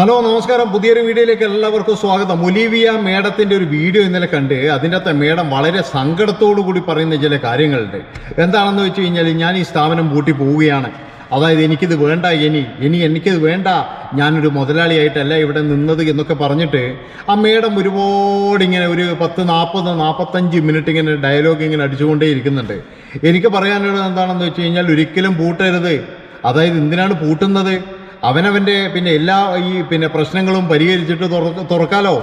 Hello നമസ്കാരം. പുതിയൊരു വീഡിയോയിലേക്ക് എല്ലാവർക്കും സ്വാഗതം. ഒലീവിയ മേഡത്തിന്റെ ഒരു വീഡിയോ ഇന്നലെ കണ്ട് അതിന്റെ അകത്തെ മേഡം വളരെ സങ്കടത്തോടു കൂടി പറയുന്ന ചില കാര്യങ്ങളുണ്ട്. എന്താണെന്ന് വെച്ച് കഴിഞ്ഞാൽ ഞാൻ ഈ സ്ഥാപനം പൂട്ടി പോവുകയാണ്. അതായത് എനിക്കിത് വേണ്ട ഇനി ഇനി എനിക്കിത് വേണ്ട ഞാനൊരു മുതലാളിയായിട്ടല്ല ഇവിടെ നിന്നത് എന്നൊക്കെ പറഞ്ഞിട്ട് ആ മേഡം ഒരുപാട് ഇങ്ങനെ ഒരു പത്ത് നാൽപ്പത് നാൽപ്പത്തഞ്ച് മിനിറ്റ് ഇങ്ങനെ ഡയലോഗ് ഇങ്ങനെ അടിച്ചുകൊണ്ടേ ഇരിക്കുന്നുണ്ട്. എനിക്ക് പറയാനുള്ളത് എന്താണെന്ന് വെച്ച് കഴിഞ്ഞാൽ ഒരിക്കലും പൂട്ടരുത്. അതായത് എന്തിനാണ് പൂട്ടുന്നത്? അവനവന്റെ പിന്നെ എല്ലാ ഈ പിന്നെ പ്രശ്നങ്ങളും പരിഹരിച്ചിട്ട് തുറക്കാലോ?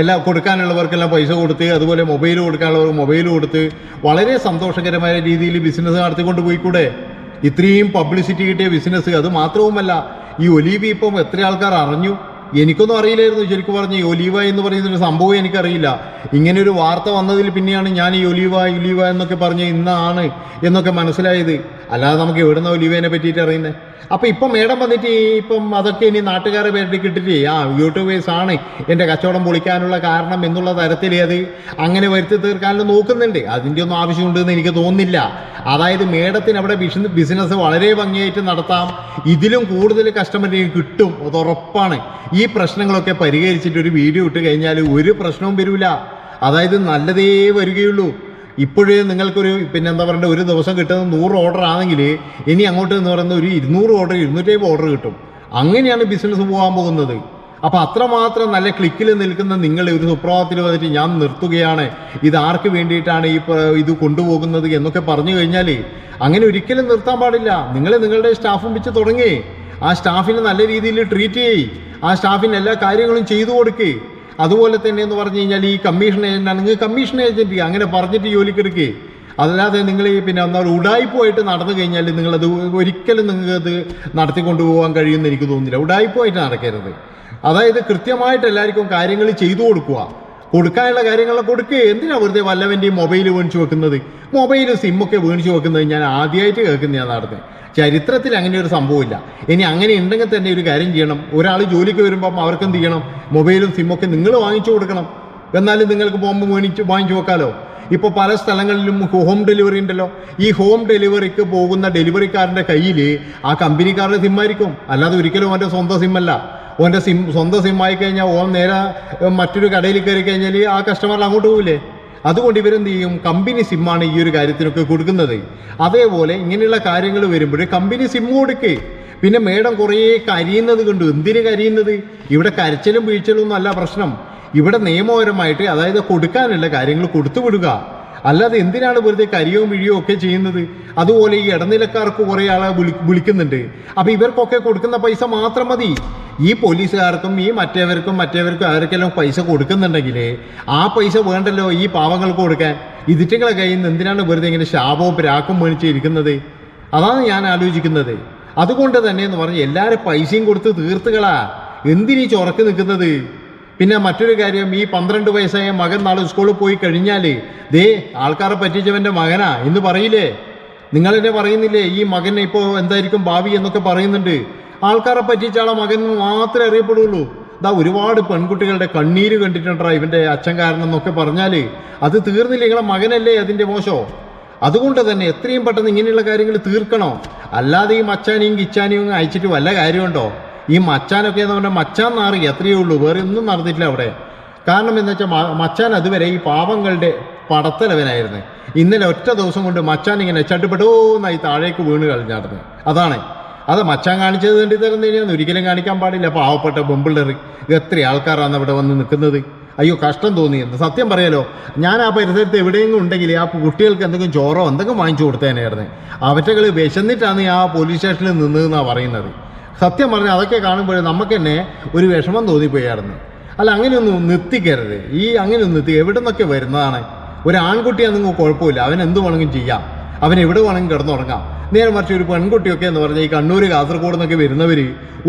എല്ലാം കൊടുക്കാനുള്ളവർക്കെല്ലാം പൈസ കൊടുത്ത് അതുപോലെ മൊബൈൽ കൊടുക്കാനുള്ളവർക്ക് മൊബൈൽ കൊടുത്ത് വളരെ സന്തോഷകരമായ രീതിയിൽ ബിസിനസ് നടത്തിക്കൊണ്ട് പോയിക്കൂടെ? ഇത്രയും പബ്ലിസിറ്റി കിട്ടിയ ബിസിനസ് അത് മാത്രവുമല്ല ഈ ഒലീവി ഇപ്പം എത്ര ആൾക്കാർ അറിഞ്ഞു? എനിക്കൊന്നും അറിയില്ലായിരുന്നു ശരിക്കും പറഞ്ഞു. ഈ ഒലീവ എന്ന് പറയുന്നൊരു സംഭവം എനിക്കറിയില്ല. ഇങ്ങനെ ഒരു വാർത്ത വന്നതിൽ പിന്നെയാണ് ഞാൻ ഈ ഒലീവ ഒലീവ എന്നൊക്കെ പറഞ്ഞ് ഇന്നാണ് എന്നൊക്കെ മനസ്സിലായത്. അല്ലാതെ നമുക്ക് എവിടുന്ന ഒലിവേനെ പറ്റിയിട്ട് അറിയുന്നത് അപ്പൊ ഇപ്പം മേഡം വന്നിട്ട് ഇപ്പം അതൊക്കെ ഇനി നാട്ടുകാരെ പേരിട്ട് കിട്ടിട്ട് ആ യൂട്യൂബേഴ്സ് ആണ് എന്റെ കച്ചവടം പൊളിക്കാനുള്ള കാരണം എന്നുള്ള തരത്തിൽ അത് അങ്ങനെ വരുത്തി തീർക്കാനും നോക്കുന്നുണ്ട്. അതിന്റെ ഒന്നും ആവശ്യമുണ്ടെന്ന് എനിക്ക് തോന്നുന്നില്ല. അതായത് മേഡത്തിന് അവിടെ ബിസിനസ് വളരെ ഭംഗിയായിട്ട് നടത്താം. ഇതിലും കൂടുതൽ കസ്റ്റമറിന് കിട്ടും. അത് ഉറപ്പാണ്. ഈ പ്രശ്നങ്ങളൊക്കെ പരിഹരിച്ചിട്ട് ഒരു വീഡിയോ ഇട്ട് കഴിഞ്ഞാൽ ഒരു പ്രശ്നവും വരില്ല അതായത് നല്ലതേ വരികയുള്ളൂ. ഇപ്പോഴേ നിങ്ങൾക്കൊരു പിന്നെ എന്താ പറയുക ഒരു ദിവസം കിട്ടുന്ന നൂറ് ഓർഡർ ആണെങ്കിൽ ഇനി അങ്ങോട്ട് എന്ന് പറയുന്ന ഒരു ഇരുന്നൂറ് ഓർഡർ ഇരുന്നൂറ്റമ്പത് ഓർഡർ കിട്ടും. അങ്ങനെയാണ് ബിസിനസ് പോകാൻ പോകുന്നത്. അപ്പോൾ അത്രമാത്രം നല്ല ക്ലിക്കിൽ നിൽക്കുന്ന നിങ്ങൾ ഒരു സുപ്രഭാതത്തിൽ വന്നിട്ട് ഞാൻ നിർത്തുകയാണ്. ഇത് ആർക്ക് വേണ്ടിയിട്ടാണ് ഈ ഇത് കൊണ്ടുപോകുന്നത് എന്നൊക്കെ പറഞ്ഞു കഴിഞ്ഞാൽ അങ്ങനെ ഒരിക്കലും നിർത്താൻ പാടില്ല. നിങ്ങൾ നിങ്ങളുടെ സ്റ്റാഫും വെച്ച് തുടങ്ങി. ആ സ്റ്റാഫിനെ നല്ല രീതിയിൽ ട്രീറ്റ് ചെയ്യ്. ആ സ്റ്റാഫിന് എല്ലാ കാര്യങ്ങളും ചെയ്തു കൊടുക്കേ. അതുപോലെ തന്നെ എന്ന് പറഞ്ഞു കഴിഞ്ഞാൽ ഈ കമ്മീഷൻ ഏജന്റ് നിങ്ങൾ കമ്മീഷൻ ഏജന്റ് അങ്ങനെ പറഞ്ഞിട്ട് ജോലിക്കെടുക്കേ അതല്ലാതെ നിങ്ങൾ ഈ പിന്നെ ഒന്നാ ഉടായ്പായിട്ട് നടന്നു കഴിഞ്ഞാൽ നിങ്ങളത് ഒരിക്കലും നിങ്ങൾക്ക് അത് നടത്തിക്കൊണ്ടു പോകാൻ കഴിയുമെന്ന് എനിക്ക് തോന്നുന്നില്ല. ഉടായ്പായിട്ട് നടക്കരുത്. അതായത് കൃത്യമായിട്ട് എല്ലാവർക്കും കാര്യങ്ങൾ ചെയ്തു കൊടുക്കുക. കൊടുക്കാനുള്ള കാര്യങ്ങളെ കൊടുക്കുക എന്തിനാ വെറുതെ വല്ലവന്റെയും മൊബൈൽ മേടിച്ചു വെക്കുന്നത്? മൊബൈലും സിമ്മൊക്കെ മേടിച്ചു വെക്കുന്നത് ഞാൻ ആദ്യമായിട്ട് കേൾക്കുന്നതാണ് നടന്നത് ചരിത്രത്തിൽ അങ്ങനെ ഒരു സംഭവമില്ല. ഇനി അങ്ങനെ ഉണ്ടെങ്കിൽ തന്നെ ഒരു കാര്യം ചെയ്യണം. ഒരാൾ ജോലിക്ക് വരുമ്പം അവർക്ക് എന്ത് ചെയ്യണം? മൊബൈലും സിമ്മൊക്കെ നിങ്ങൾ വാങ്ങിച്ചു കൊടുക്കണം. എന്നാലും നിങ്ങൾക്ക് പോകുമ്പോൾ മേടിച്ച് വാങ്ങിച്ചു വെക്കാലോ? ഇപ്പോൾ പല സ്ഥലങ്ങളിലും ഹോം ഡെലിവറി ഉണ്ടല്ലോ. ഈ ഹോം ഡെലിവറിക്ക് പോകുന്ന ഡെലിവറിക്കാരന്റെ കയ്യിൽ ആ കമ്പനിക്കാരുടെ സിമ്മായിരിക്കും അല്ലാതെ ഒരിക്കലും അവന്റെ സ്വന്തം സിമ്മല്ല ഓന്റെ സിം സ്വന്തം സിം ആയി കഴിഞ്ഞാൽ ഓൻ നേരെ മറ്റൊരു കടയിൽ കയറി കഴിഞ്ഞാൽ ആ കസ്റ്റമറിൽ അങ്ങോട്ട് പോകില്ലേ അതുകൊണ്ട് ഇവരെന്ത് ചെയ്യും? കമ്പനി സിമ്മാണ് ഈ ഒരു കാര്യത്തിനൊക്കെ കൊടുക്കുന്നത്. അതേപോലെ ഇങ്ങനെയുള്ള കാര്യങ്ങൾ വരുമ്പോൾ കമ്പനി സിം കൊടുക്കേ. പിന്നെ മേഡം കുറേ കരിയുന്നത് കണ്ടു. എന്തിന് കരിയുന്നത്? ഇവിടെ കരച്ചിലും വീഴ്ചലും ഒന്നും അല്ല പ്രശ്നം. ഇവിടെ നിയമപരമായിട്ട് അതായത് കൊടുക്കാനുള്ള കാര്യങ്ങൾ കൊടുത്തു വിടുക. അല്ലാതെ എന്തിനാണ് വെറുതെ കരിയോ വിഴിയോ ഒക്കെ ചെയ്യുന്നത്? അതുപോലെ ഈ ഇടനിലക്കാർക്ക് കുറേ ആളെ വിളി വിളിക്കുന്നുണ്ട്. അപ്പം ഇവർക്കൊക്കെ കൊടുക്കുന്ന പൈസ മാത്രം മതി. ഈ പോലീസുകാർക്കും ഈ മറ്റേവർക്കും മറ്റേവർക്കും അവർക്കെല്ലാം പൈസ കൊടുക്കുന്നുണ്ടെങ്കിൽ ആ പൈസ വേണ്ടല്ലോ ഈ പാവങ്ങൾക്ക് കൊടുക്കാൻ. ഇതിറ്റുകളെ കയ്യിൽ നിന്ന് എന്തിനാണ് വെറുതെ ഇങ്ങനെ ശാപവും പ്രാക്കും മേടിച്ച് ഇരിക്കുന്നത്? അതാണ് ഞാൻ ആലോചിക്കുന്നത്. അതുകൊണ്ട് തന്നെ എന്ന് പറഞ്ഞ് എല്ലാവരും പൈസയും കൊടുത്ത് തീർത്തുകളാ. എന്തിനീ ചൊറക്ക് നിൽക്കുന്നത്? പിന്നെ മറ്റൊരു കാര്യം ഈ പന്ത്രണ്ട് വയസ്സായ മകൻ നാളെ സ്കൂളിൽ പോയി കഴിഞ്ഞാൽ ദേ ആൾക്കാരെ പറ്റിച്ചവന്റെ മകനാ എന്ന് പറയില്ലേ? നിങ്ങളെന്നെ പറയുന്നില്ലേ ഈ മകനെ ഇപ്പോൾ എന്തായിരിക്കും ഭാവി എന്നൊക്കെ പറയുന്നുണ്ട്. ആൾക്കാരെ പറ്റിച്ചാളെ മകൻ മാത്രമേ അറിയപ്പെടുള്ളൂ. ഇതാ ഒരുപാട് പെൺകുട്ടികളുടെ കണ്ണീര് കണ്ടിട്ടുണ്ടാ ഇവന്റെ അച്ഛൻ കാരണം എന്നൊക്കെ പറഞ്ഞാൽ അത് തീർന്നില്ല നിങ്ങളെ മകനല്ലേ അതിന്റെ മോശോ. അതുകൊണ്ട് തന്നെ എത്രയും പെട്ടെന്ന് ഇങ്ങനെയുള്ള കാര്യങ്ങൾ തീർക്കണോ? അല്ലാതെ ഈ മച്ചാനെയും കിച്ചാനെയും അയച്ചിട്ട് വല്ല കാര്യമുണ്ടോ? ഈ മച്ചാനൊക്കെ എന്ന് പറഞ്ഞാൽ മച്ചാൻ നാറി എത്രയേ ഉള്ളൂ വേറെ ഒന്നും നടന്നിട്ടില്ല അവിടെ. കാരണം എന്ന് വെച്ചാൽ മച്ചാൻ അതുവരെ ഈ പാവങ്ങളുടെ പടത്തലവനായിരുന്നു. ഇന്നലെ ഒറ്റ ദിവസം കൊണ്ട് മച്ചാൻ ഇങ്ങനെ ചട്ടുപെട്ടോന്നായി താഴേക്ക് വീണ് കളഞ്ഞാടുന്നത്. അതാണ്. അത് മച്ചാൻ കാണിച്ചത് വേണ്ടി തന്നെയാണ് ഒരിക്കലും കാണിക്കാൻ പാടില്ല. പാവപ്പെട്ട ബൊമ്പിള്ളർ എത്ര ആൾക്കാരാണ് അവിടെ വന്ന് നിൽക്കുന്നത്? അയ്യോ കഷ്ടം തോന്നിയെന്ന് സത്യം പറയാലോ ഞാൻ ആ പരിസരത്ത് എവിടെയെങ്കിലും ഉണ്ടെങ്കിൽ ആ കുട്ടികൾക്ക് എന്തെങ്കിലും ചോറോ എന്തെങ്കിലും വാങ്ങിച്ചു കൊടുത്തേനായിരുന്നു. അവറ്റകൾ വിശന്നിട്ടാണ് ആ പോലീസ് സ്റ്റേഷനിൽ നിന്നതെന്നാണ് പറയുന്നത്. സത്യം പറഞ്ഞാൽ അതൊക്കെ കാണുമ്പോൾ നമുക്ക് തന്നെ ഒരു വിഷമം തോന്നിപ്പോയായിരുന്നു. അല്ല അങ്ങനെയൊന്നും നിർത്തിക്കരുത്. ഈ അങ്ങനെയൊന്നും നിർത്തി എവിടെ നിന്നൊക്കെ വരുന്നതാണ്? ഒരു ആൺകുട്ടിയാണെങ്കിൽ കുഴപ്പമില്ല. അവൻ എന്ത് വേണമെങ്കിലും ചെയ്യാം. അവൻ എവിടെ വേണമെങ്കിലും കിടന്നുറങ്ങാം. നേരെ മറിച്ച് ഒരു പെൺകുട്ടിയൊക്കെ എന്ന് പറഞ്ഞാൽ ഈ കണ്ണൂർ കാസർഗോഡ് നിന്നൊക്കെ വരുന്നവർ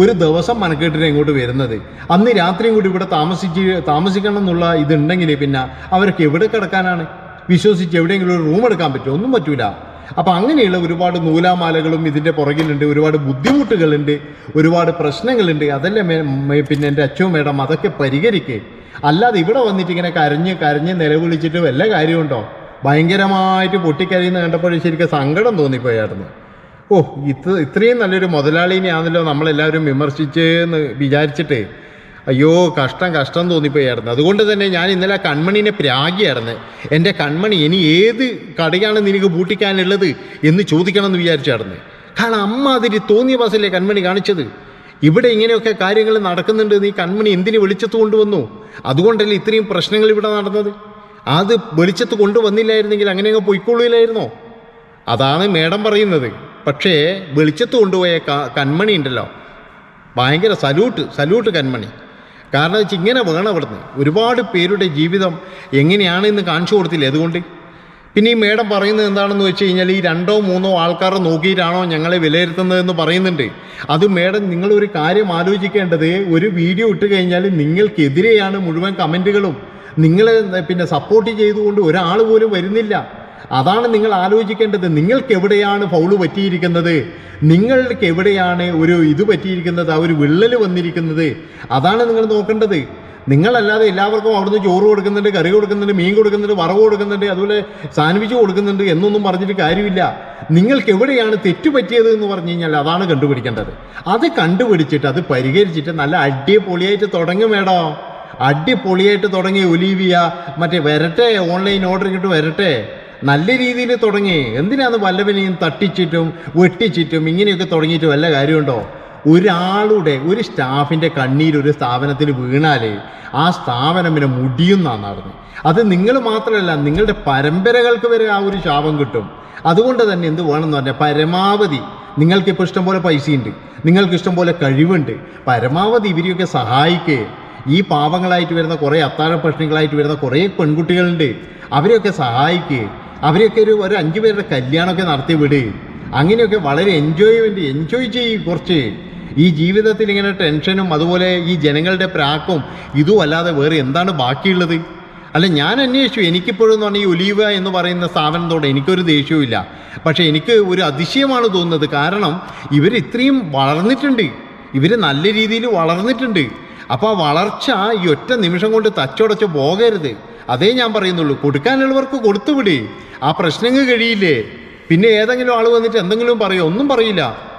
ഒരു ദിവസം മനക്കെട്ടിന് ഇങ്ങോട്ട് വരുന്നത്. അന്ന് രാത്രിയും കൂടി ഇവിടെ താമസിച്ച് താമസിക്കണം എന്നുള്ള ഇതുണ്ടെങ്കിൽ പിന്നെ അവർക്ക് എവിടെ കിടക്കാനാണ്? വിശ്വസിച്ച് എവിടെയെങ്കിലും ഒരു റൂം എടുക്കാൻ പറ്റുമോ? ഒന്നും പറ്റൂല. അപ്പം അങ്ങനെയുള്ള ഒരുപാട് നൂലാമാലകളും ഇതിന്റെ പുറകിലുണ്ട് ഒരുപാട് ബുദ്ധിമുട്ടുകളുണ്ട് ഒരുപാട് പ്രശ്നങ്ങളുണ്ട്. അതെല്ലാം പിന്നെ എന്റെ അച്ഛനും മേഡം അതൊക്കെ പരിഹരിക്കേ. അല്ലാതെ ഇവിടെ വന്നിട്ട് ഇങ്ങനെ കരഞ്ഞ് കരഞ്ഞ് നിലവിളിച്ചിട്ട് വല്ല കാര്യമുണ്ടോ? ഭയങ്കരമായിട്ട് പൊട്ടിക്കഴിയുന്ന കണ്ടപ്പോൾ ശരിക്കും സങ്കടം തോന്നിപ്പോയായിരുന്നു. ഓ ഇത് ഇത്രയും നല്ലൊരു മുതലാളിനെയാണല്ലോ നമ്മളെല്ലാവരും വിമർശിച്ച് എന്ന് വിചാരിച്ചിട്ട് അയ്യോ കഷ്ടം കഷ്ടം തോന്നിപ്പോയായിരുന്നു. അതുകൊണ്ട് തന്നെ ഞാൻ ഇന്നലെ കൺമണീനെ പ്രാഗിയായിരുന്നു. എന്റെ കൺമണി ഇനി ഏത് കടയാണ് നിനക്ക് പൂട്ടിക്കാനുള്ളത് എന്ന് ചോദിക്കണം എന്ന് വിചാരിച്ചായിരുന്നു. കാരണം അമ്മ അതിരി തോന്നിയ ബസ്സിലെ കൺമണി കാണിച്ചത്. ഇവിടെ ഇങ്ങനെയൊക്കെ കാര്യങ്ങൾ നടക്കുന്നുണ്ട് നീ കൺമണി എന്തിന് വെളിച്ചത്ത് കൊണ്ടുവന്നു? അതുകൊണ്ടല്ലേ ഇത്രയും പ്രശ്നങ്ങൾ ഇവിടെ നടന്നത്? അത് വെളിച്ചത്ത് കൊണ്ടുവന്നില്ലായിരുന്നെങ്കിൽ അങ്ങനെ അങ്ങ് പൊയ്ക്കൊള്ളില്ലായിരുന്നോ അതാണ് മേഡം പറയുന്നത്. പക്ഷേ വെളിച്ചത്ത് കൊണ്ടുപോയ ക- കൺമണി ഉണ്ടല്ലോ. ഭയങ്കര സല്യൂട്ട് സല്യൂട്ട് കന്മണി. കാരണം വെച്ചാൽ ഇങ്ങനെ വേണം അവിടുന്ന്. ഒരുപാട് പേരുടെ ജീവിതം എങ്ങനെയാണ് എന്ന് കാണിച്ചു കൊടുത്തില്ലേ അതുകൊണ്ട്? പിന്നെ ഈ മേഡം പറയുന്നത് എന്താണെന്ന് വെച്ച് കഴിഞ്ഞാൽ ഈ രണ്ടോ മൂന്നോ ആൾക്കാരെ നോക്കിയിട്ടാണോ ഞങ്ങളെ വിലയിരുത്തുന്നതെന്ന് പറയുന്നുണ്ട്. അത് മേഡം നിങ്ങളൊരു കാര്യം ആലോചിക്കേണ്ടത് ഒരു വീഡിയോ ഇട്ട് കഴിഞ്ഞാൽ നിങ്ങൾക്കെതിരെയാണ് മുഴുവൻ കമന്റുകളും നിങ്ങളെ പിന്നെ സപ്പോർട്ട് ചെയ്തുകൊണ്ട് ഒരാൾ പോലും വരുന്നില്ല. അതാണ് നിങ്ങൾ ആലോചിക്കേണ്ടത്. നിങ്ങൾക്ക് എവിടെയാണ് ഫൗൾ പറ്റിയിരിക്കുന്നത്? നിങ്ങൾക്ക് എവിടെയാണ് ഒരു ഇത് പറ്റിയിരിക്കുന്നത്? ആ ഒരു വിള്ളൽ വന്നിരിക്കുന്നത്? അതാണ് നിങ്ങൾ നോക്കേണ്ടത്. നിങ്ങളല്ലാതെ എല്ലാവർക്കും അവിടുന്ന് ചോറ് കൊടുക്കുന്നുണ്ട് കറി കൊടുക്കുന്നുണ്ട് മീൻ കൊടുക്കുന്നുണ്ട് വറവ് കൊടുക്കുന്നുണ്ട് അതുപോലെ സാൻഡ്വിച്ച് കൊടുക്കുന്നുണ്ട് എന്നൊന്നും പറഞ്ഞിട്ട് കാര്യമില്ല. നിങ്ങൾക്ക് എവിടെയാണ് തെറ്റ് പറ്റിയത് എന്ന് പറഞ്ഞു കഴിഞ്ഞാൽ അതാണ് കണ്ടുപിടിക്കേണ്ടത്. അത് കണ്ടുപിടിച്ചിട്ട് അത് പരിഹരിച്ചിട്ട് നല്ല അടിപൊളിയായിട്ട് തുടങ്ങും മേടോ അടിപൊളിയായിട്ട് തുടങ്ങി ഒലീവിയ. മറ്റേ വരട്ടെ ഓൺലൈൻ ഓർഡർ ഇങ്ങോട്ട് വരട്ടെ. നല്ല രീതിയിൽ തുടങ്ങി. എന്തിനാണ് വല്ലവനെയും തട്ടിച്ചിട്ടും വെട്ടിച്ചിട്ടും ഇങ്ങനെയൊക്കെ തുടങ്ങിയിട്ട് വല്ല കാര്യമുണ്ടോ? ഒരാളുടെ ഒരു സ്റ്റാഫിന്റെ കണ്ണീർ ഒരു സ്ഥാപനത്തിൽ വീണാൽ ആ സ്ഥാപനം പിന്നെ മുടിയുന്നാണ് നടന്നു അത് നിങ്ങൾ മാത്രമല്ല നിങ്ങളുടെ പരമ്പരകൾക്ക് വരെ ആ ഒരു ശാപം കിട്ടും. അതുകൊണ്ട് തന്നെ എന്ത് വേണമെന്ന് പറഞ്ഞാൽ പരമാവധി നിങ്ങൾക്കിപ്പോൾ ഇഷ്ടംപോലെ പൈസയുണ്ട്. നിങ്ങൾക്ക് ഇഷ്ടംപോലെ കഴിവുണ്ട്. പരമാവധി ഇവരെയൊക്കെ സഹായിക്കുക ഈ പാവങ്ങളായിട്ട് വരുന്ന കുറേ അത്താഴ പ്രശ്നങ്ങളായിട്ട് വരുന്ന കുറേ പെൺകുട്ടികളുണ്ട്. അവരെയൊക്കെ സഹായിക്കുക അവരെയൊക്കെ ഒരു ഒരു അഞ്ചു പേരുടെ കല്യാണമൊക്കെ നടത്തി വിടുകയും അങ്ങനെയൊക്കെ വളരെ എൻജോയ്മെന്റ് എൻജോയ് ചെയ്യും കുറച്ച്. ഈ ജീവിതത്തിൽ ഇങ്ങനെ ടെൻഷനും അതുപോലെ ഈ ജനങ്ങളുടെ പ്രാക്കും ഇതും അല്ലാതെ വേറെ എന്താണ് ബാക്കിയുള്ളത്? അല്ല ഞാൻ അന്വേഷിച്ചു. എനിക്കിപ്പോഴും എന്ന് പറഞ്ഞാൽ ഈ ഒലീവ എന്ന് പറയുന്ന സ്ഥാപനത്തോടെ എനിക്കൊരു ദേഷ്യവും ഇല്ല. പക്ഷേ എനിക്ക് ഒരു അതിശയമാണ് തോന്നുന്നത്. കാരണം ഇവർ ഇത്രയും വളർന്നിട്ടുണ്ട്. ഇവർ നല്ല രീതിയിൽ വളർന്നിട്ടുണ്ട്. അപ്പോൾ വളർച്ച ഈ ഒറ്റ നിമിഷം കൊണ്ട് തച്ചോടച്ച് പോകരുത്. അതേ ഞാൻ പറയുന്നുള്ളൂ കൊടുക്കാനുള്ളവർക്ക് കൊടുത്തുവിടി. ആ പ്രശ്നങ്ങൾ കഴിയില്ലേ? പിന്നെ ഏതെങ്കിലും ആൾ വന്നിട്ട് എന്തെങ്കിലും പറയോ? ഒന്നും പറയില്ല.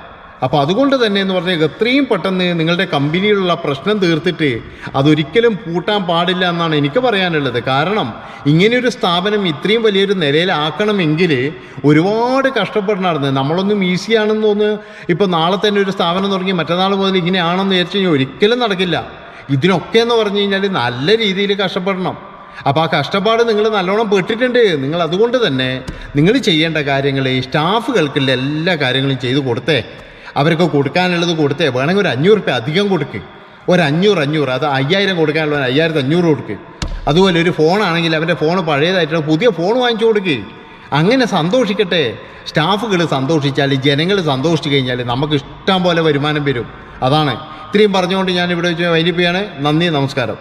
അപ്പോൾ അതുകൊണ്ട് തന്നെ എന്ന് പറഞ്ഞാൽ എത്രയും പെട്ടെന്ന് നിങ്ങളുടെ കമ്പനിയിലുള്ള പ്രശ്നം തീർത്തിട്ട് അതൊരിക്കലും പൂട്ടാൻ പാടില്ല എന്നാണ് എനിക്ക് പറയാനുള്ളത്. കാരണം ഇങ്ങനെയൊരു സ്ഥാപനം ഇത്രയും വലിയൊരു നിലയിലാക്കണമെങ്കിൽ ഒരുപാട് കഷ്ടപ്പെടണമായിരുന്നു നമ്മളൊന്നും ഈസിയാണെന്ന് തോന്നുന്നു. ഇപ്പോൾ നാളെ തന്നെ ഒരു സ്ഥാപനം തുടങ്ങി മറ്റന്നാൾ മുതൽ ഇങ്ങനെയാണെന്ന് വിചാരിച്ചു കഴിഞ്ഞാൽ ഒരിക്കലും നടക്കില്ല. ഇതിനൊക്കെ എന്ന് പറഞ്ഞു കഴിഞ്ഞാൽ നല്ല രീതിയിൽ കഷ്ടപ്പെടണം. അപ്പോൾ ആ കഷ്ടപ്പാട് നിങ്ങൾ നല്ലോണം പെട്ടിട്ടുണ്ട്. നിങ്ങൾ അതുകൊണ്ട് തന്നെ നിങ്ങൾ ചെയ്യേണ്ട കാര്യങ്ങൾ സ്റ്റാഫുകൾക്കുള്ള എല്ലാ കാര്യങ്ങളും ചെയ്തു കൊടുത്തേ. അവർക്ക് കൊടുക്കാനുള്ളത് കൊടുത്തേ. വേണമെങ്കിൽ ഒരു അഞ്ഞൂറ് രൂപ അധികം കൊടുക്ക്. ഒരു അഞ്ഞൂറ് അഞ്ഞൂറ്. അത് അയ്യായിരം കൊടുക്കാനുള്ള അയ്യായിരത്തി അഞ്ഞൂറ് കൊടുക്ക്. അതുപോലെ ഒരു ഫോണാണെങ്കിൽ അവന്റെ ഫോൺ പഴയതായിട്ടുള്ള പുതിയ ഫോൺ വാങ്ങിച്ചു കൊടുക്ക്. അങ്ങനെ സന്തോഷിക്കട്ടെ. സ്റ്റാഫുകൾ സന്തോഷിച്ചാൽ ജനങ്ങൾ സന്തോഷിച്ചു കഴിഞ്ഞാൽ നമുക്ക് ഇഷ്ടം പോലെ വരുമാനം വരും. അതാണ്. ഇത്രയും പറഞ്ഞുകൊണ്ട് ഞാൻ ഇവിടെ വെച്ച് വൈകിപ്പിക്കുകയാണ് നന്ദി നമസ്കാരം.